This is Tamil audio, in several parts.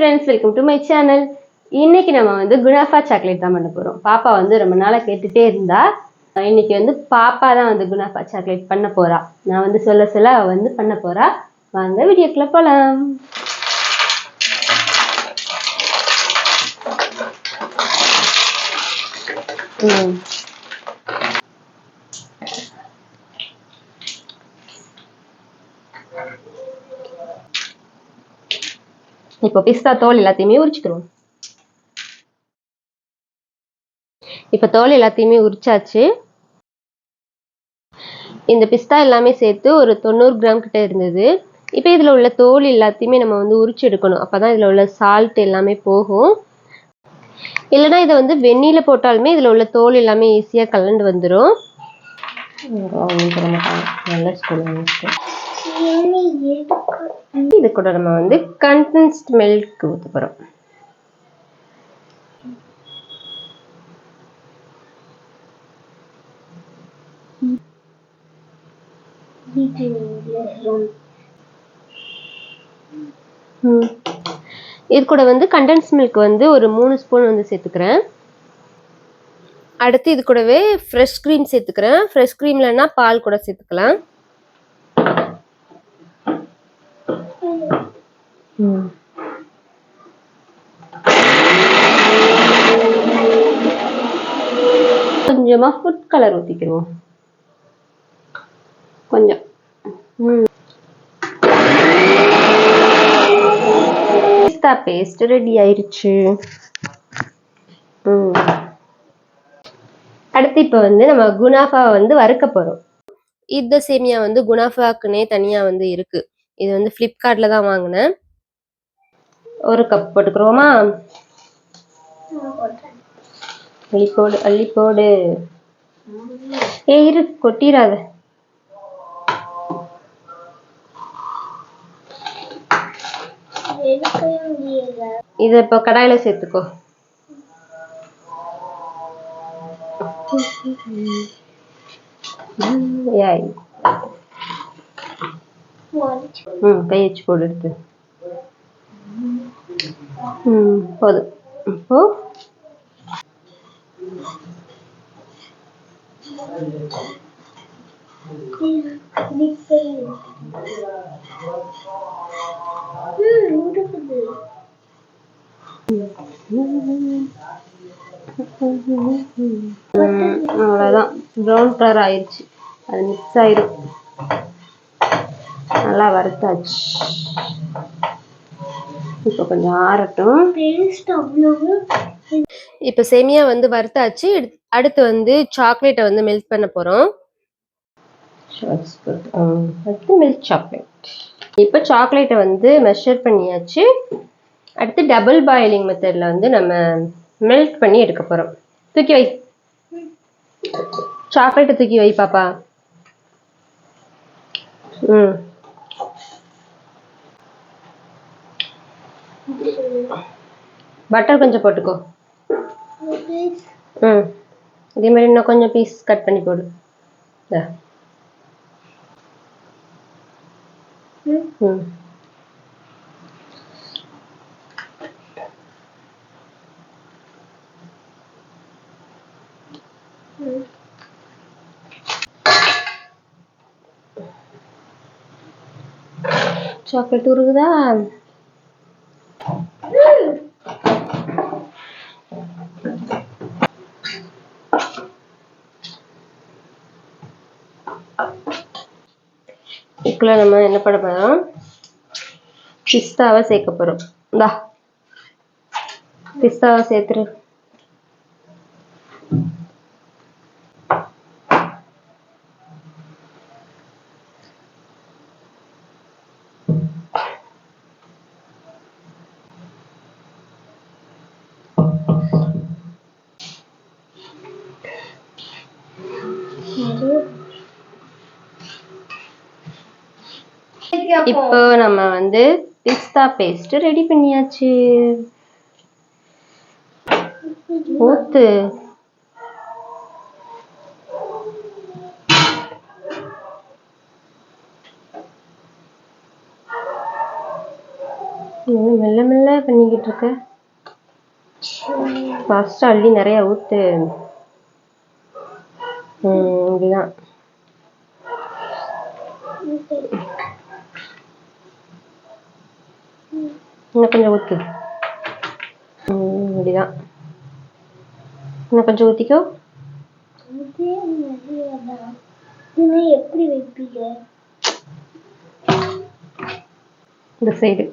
Friends welcome to my channel இன்னைக்கு நம்ம வந்து குணாஃபா சாக்லேட் தான் பண்ண போறோம். பாப்பா வந்து ரொம்ப நாளாக கேட்டுட்டே இருந்தா இன்னைக்கு வந்து பாப்பா தான் வந்து குணாஃபா சாக்லேட் பண்ண போறா. நான் வந்து சொல்ல சொல்ல அவ வந்து பண்ண போறா. வாங்க வீடியோக்குள்ள போலாம். ம். இப்போ பிஸ்தா தோல் எல்லாத்தையுமே உரிச்சுக்கிறோம் இப்போ தோல் எல்லாத்தையுமே உரிச்சாச்சு இந்த பிஸ்தா எல்லாமே சேர்த்து ஒரு தொண்ணூறு கிராம் கிட்ட இருந்தது. இப்போ இதில் உள்ள தோல் எல்லாத்தையுமே நம்ம வந்து உரிச்சு எடுக்கணும். அப்போ தான் இதில் உள்ள சால்ட் எல்லாமே போகும். இல்லைனா இதை வந்து வெந்நீல போட்டாலுமே இதில் உள்ள தோல் எல்லாமே ஈஸியாக கலண்டு வந்துடும் நல்லா ஸ்கூல் இது கூட நம்ம வந்து கண்டென்ஸ்ட் மில்க் ஊற்ற போகிறோம் இது கூட வந்து கண்டென்ஸ் மில்க் வந்து ஒரு மூணு ஸ்பூன் வந்து சேர்த்துக்கிறேன். அடுத்து இது கூடவே ஃப்ரெஷ் க்ரீம் சேர்த்துக்கிறேன். ஃப்ரெஷ் க்ரீம்லன்னா பால் கூட சேர்த்துக்கலாம். கொஞ்சமா ஃபுட் கலர் ஊத்திக்கிறோம் கொஞ்சம். பிஸ்தா பேஸ்ட் ரெடி ஆயிருச்சு. அடுத்து இப்போ வந்து நம்ம குணாஃபா வந்து வறுக்க போறோம். இந்த சேமியா வந்து குணாஃபாக்குன்னே தனியா வந்து இருக்கு. இது வந்து ஃப்ளிப்கார்ட்ல தான் வாங்கினேன். ஒரு கப் போட்டுக்கிறோமா? அள்ளி போடு அள்ளி போடு ஏ இரு கொட்டிடாத இத இப்போ கடாயில சேர்த்துக்கோ. ஏய். ம் கை வச்சு போடு எடுத்து. ம் போதும். இப்போ அவ்வளோதான் ப்ரௌன் கலர் ஆயிடுச்சு அது மிக்ஸ் ஆயிடும் நல்லா வறுத்தாச்சு. இப்போ கொஞ்சம் ஆறட்டும். இப்போ சேமியா வந்து வறுத்தாச்சு. அடுத்து வந்து சாக்லேட்டை வந்து மெல்ட் பண்ண போகிறோம் அடுத்து மில்க் சாக்லேட் இப்போ சாக்லேட்டை வந்து மெஷர் பண்ணியாச்சு. அடுத்து டபுள் பாயிலிங் மெத்தடில் வந்து நம்ம மெல்ட் பண்ணி எடுக்க போகிறோம் தூக்கி வை. சாக்லேட்டை தூக்கி வை பாப்பா. ம். பட்டர் கொஞ்சம் போட்டுக்கோ ம் இதே மாதிரி இன்னும் கொஞ்சம் பீஸ் கட் பண்ணி போடு ம் சாக்லேட் உருகுதா இதுக்குள்ள நம்ம என்ன பண்ண போறோம்? பிஸ்தாவை சேர்க்க போறோம். இந்தா. பிஸ்தாவை சேர்த்துரு. இப்போ நம்ம வந்து பிஸ்தா பேஸ்ட் ரெடி பண்ணியாச்சு. ஊத்து. மெல்ல மெல்ல பண்ணிக்கிட்டு இருக்க? ஃபர்ஸ்ட் அள்ளி நிறைய ஊத்து. இதுதான் இன்னும் கொஞ்சம் ஊற்று இப்படிதான் இன்னும் கொஞ்சம் ஊத்திக்கோ. எப்படி வைப்பீங்க இந்த சைடு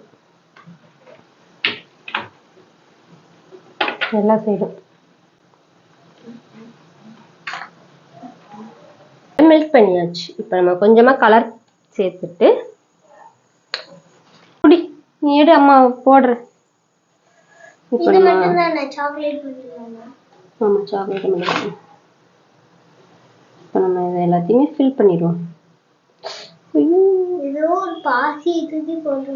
எல்லா சைடும் மெல்ட் பண்ணியாச்சு. இப்போ நம்ம கொஞ்சமா கலர் சேர்த்துட்டு எடு அம்மா போடுறேன் இப்போ இது நம்ம மட்டும் தான் சாக்லேட் பண்ணிக்கலாம் ஆமா சாக்லேட் மட்டும் இப்போ நம்ம இதை எல்லாத்தையுமே ஃபில் பண்ணிடுவோம். ஏதோ ஒரு பாசி தூக்கி மாதிரி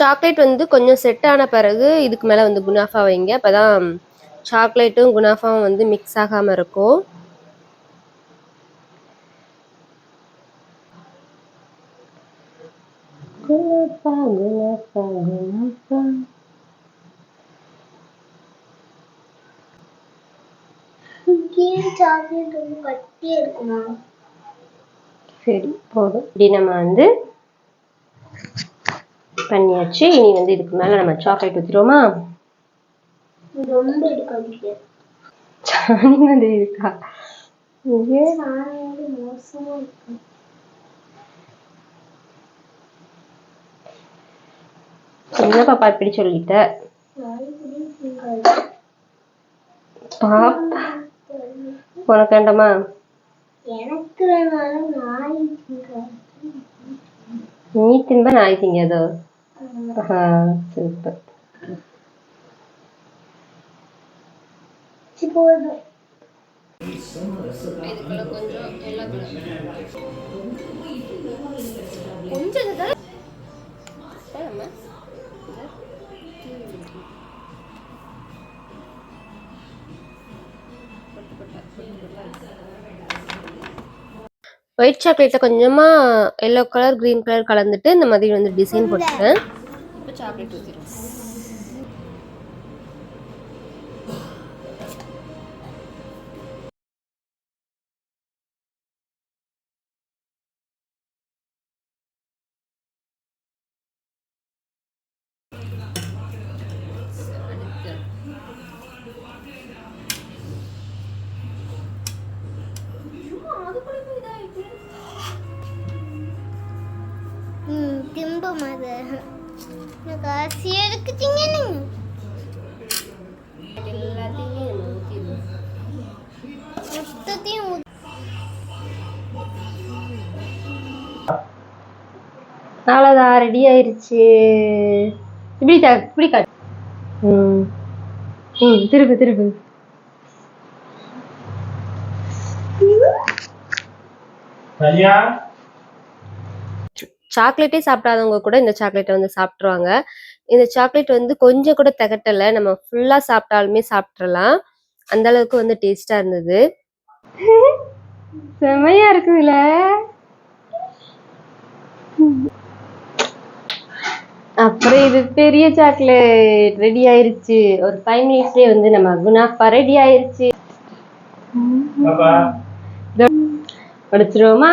சாக்லேட் வந்து கொஞ்சம் செட் ஆன பிறகு இதுக்கு மேலே வந்து குனாஃபா வைங்க. அப்பதான் சாக்லேட்டும் குனாஃபாவும் வந்து மிக்ஸ் ஆகாம இருக்கும். வந்து கட்டியா இருக்குமா சரி போதும். இப்படி நம்ம வந்து பண்ணியாச்சு. இனி வந்து இதுக்கு மேலே நம்ம சாக்லேட் எடுக்காதீங்க சாணி மாதிரி இருக்கா? வந்து மோசமா இருக்கு. என்ன பாப்பா இப்படி சொல்லிட்ட. பாப்பா உனக்கு வேண்டாமா? எனக்கு நீ தின்ப நாய் திங்காதோ? சூப்பர் போதும் ஒயிட் சாக்லேட்ல கொஞ்சமா எல்லோ கலர் கிரீன் கலர் கலந்துட்டு இந்த மாதிரி வந்து டிசைன் போட்டுருக்கேன். இப்போ சாக்லேட் ஊற்றிடுவோம் ம் திம்ப மத எனக்கு ஆசையா இருக்குச்சிங்க நீங்க எல்லாத்தையுமே நம்ம ஊற்றிடுவோம் மொத்தத்தையும் ஊத்தி- அவ்வளோதான் ரெடி ஆயிருச்சு. இப்படி தா இப்படி காட்டு ம். ம் திருப்பு திருப்பு. சரியா சாக்லேட்டே சாப்பிடாதவங்க கூட இந்த சாக்லேட்டை வந்து சாப்பிட்ருவாங்க இந்த சாக்லேட் வந்து கொஞ்சம் கூட திகட்டல நம்ம ஃபுல்லா சாப்பிட்டாலுமே சாப்பிட்றலாம் அந்த அளவுக்கு வந்து டேஸ்டா இருந்தது. செமையா இருக்குதுல. அப்புறம் இது பெரிய சாக்லேட் ரெடி ஆயிருச்சு. ஒரு ஃபைவ் மினிட்ஸ்லயே வந்து நம்ம குனாஃபா ரெடி ஆயிருச்சு. படிச்சிருவோமா